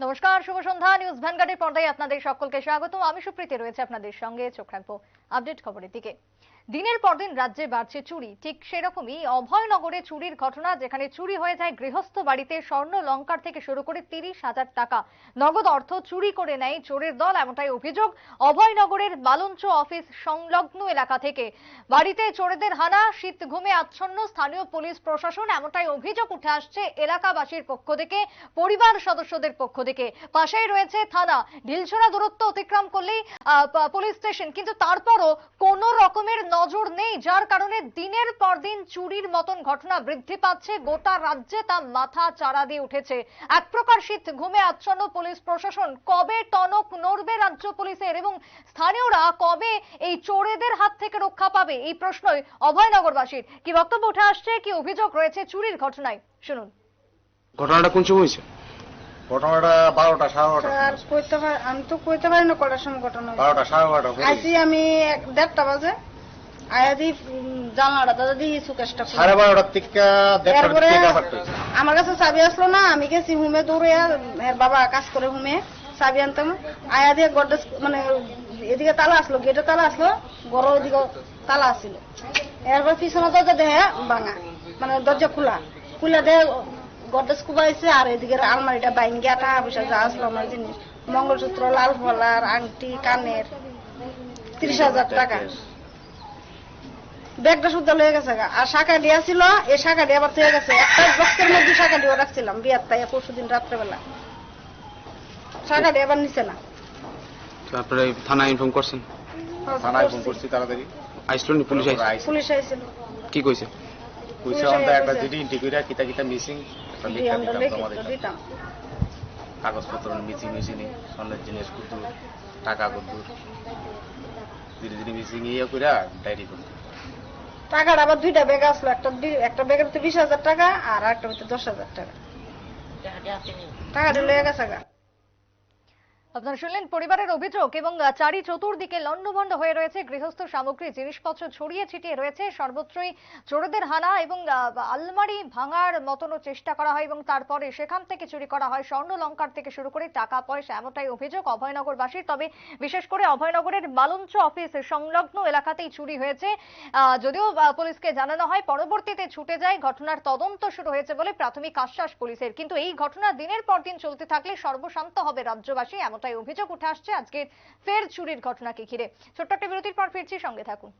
নমস্কার, শুভ সন্ধ্যা। নিউজ ভ্যানগার্ডের পর্দায় আপনাদের সকলকে স্বাগত। আমি সুপ্রীতি, রয়েছে আপনাদের সঙ্গে। চোখ রাখব আপডেট খবরের দিকে। দিনের পর দিন রাজ্যে বাড়ছে চুরি। ঠিক সেরকমই অভয়নগরে চুরির ঘটনা, যেখানে চুরি হয়ে যায় গৃহস্থ বাড়িতে স্বর্ণ লঙ্কার থেকে শুরু করে তিরিশ হাজার টাকা। নগদ অর্থ চুরি করে নেয় চোরের দল, এমনটাই অভিযোগ অভয়নগরের বালঞ্চ অফিস সংলগ্ন এলাকা থেকে। বাড়িতে চোরেদের হানা, শীত ঘুমে আচ্ছন্ন স্থানীয় পুলিশ প্রশাসন, এমনটাই অভিযোগ উঠে আসছে এলাকাবাসীর পক্ষ থেকে, পরিবার সদস্যদের পক্ষ থেকে পাশেই রয়েছে থানা। ঢিলছড়া দূরত্ব অতিক্রম করলেই পুলিশ স্টেশন। কিন্তু তারপরও কোনো রকমের নজর নেই, যার কারণে দিনের পর দিন চুরির মতন ঘটনা বৃদ্ধি পাচ্ছে। গোটা রাজ্যে তা মাথা চাড়া দিয়ে উঠেছে। এক প্রকার শীত ঘুমে আচ্ছন্ন পুলিশ প্রশাসন। কবে টনক নড়বে রাজ্য পুলিশের এবং স্থানীয়রা কবে এই চোরেদের হাত থেকে রক্ষা পাবে? এই প্রশ্নই অভয়নগরবাসীর। কি বক্তব্য উঠে আসছে, কি অভিযোগ রয়েছে চুরির ঘটনায়? শুনুন। ঘটনাটা কোন সময় হয়েছে? ঘটনাটা বারোটা সাড়ে বারোটা আর কইতে পারি আমি তো কইতে পারি না কটার সময় ঘটনা বারোটা সাড়ে বারোটা আইসি আমি এক- দেড়টা বাজে। আয়া জানলাটা দাদা দি সুকেশটা সাড়ে বারোটার থেকে দেড়টার এরপরে দিকে আবার হয়েছে। আমার কাছে চাবি আসলো না আমি গেছি হুমে দৌড়ে এর বাবা কাজ করে হুমে চাবি আনতাম। আয়া দিয়ে গড্রেজ মানে এদিকে তালা আসলো গেটে তালা আসলো গড় ওদিকে তালা আসছিল এরপর পিছনে দরজা দেহে ভাঙা মানে দরজা খোলা। খুলে দেহে গড্রেজ কুবাইছে আর এদিকে আলমারিটা বাইঙ্গিয়া টাকা পয়সা যা আসলো আমার জিনিস। মঙ্গলসূত্র লাল ফলার আংটি কানের। ত্রিশ হাজার টাকা। ব্যাগটা শুদ্ধ লয়ে গেছে আর শাখা দিয়া ছিল এই শাখা দিয়ে আবার থেকে গেছে। একটা বক্সের মধ্যে শাখা দিয়ে রাখছিলাম বিয়ার তাই পরশু দিন রাত্রেবেলা। শাখা দিয়ে আবার নিচে না। তারপরে থানায় ইনফর্ম করছেন? থানায় ফোন করছি। তাড়াতাড়ি। আইসলো নি পুলিশ আইস? আইসি পুলিশ আইছিল কি কইছে? কইছে আমরা একটা জিডি ইন্টি কইরা কিতা কিতা মিসিং দিতাম কাগজপত্র মিসিং মিসিং স্বর্ণের জিনিস কুতুর টাকা কুতুর ধীরে ধীরে মিসিং ইয়ে করে ডায়েরি করতো টাকাটা আবার দুইটা ব্যাগ আসলো একটা একটা ব্যাগের ভিতরে বিশ হাজার টাকা আর একটা ভিতরে দশ হাজার টাকা। টাকা লয়ে গেছে গা। আপনারা শুনলেন পরিবারের অভিযোগ এবং চারি চতুর্দিকে লণ্ডভণ্ড হয়ে রয়েছে গৃহস্থ সামগ্রী, জিনিসপত্র ছড়িয়ে ছিটিয়ে রয়েছে, সর্বত্রই চোরদের হানা এবং আলমারি ভাঙার মতনও চেষ্টা করা হয় এবং তারপরে সেখান থেকে চুরি করা হয়, স্বর্ণ লঙ্কার থেকে শুরু করে টাকা পয়সা এমনটাই অভিযোগ অভয়নগরবাসীর। তবে বিশেষ করে অভয়নগরের মালঞ্চ অফিস সংলগ্ন এলাকাতেই চুরি হয়েছে। যদিও পুলিশকে জানানো হয় পরবর্তীতে ছুটে যায়, ঘটনার তদন্ত শুরু হয়েছে বলে প্রাথমিক আশ্বাস পুলিশের। কিন্তু এই ঘটনা দিনের পর দিন চলতে থাকলে সর্বশান্ত হবে রাজ্যবাসী এমনটাই অভিযোগ উঠে আসছে আজকের ফের চুরির ঘটনাকে ঘিরে। ছোট্ট একটা বিরতির পর ফিরছি, সঙ্গে থাকুন।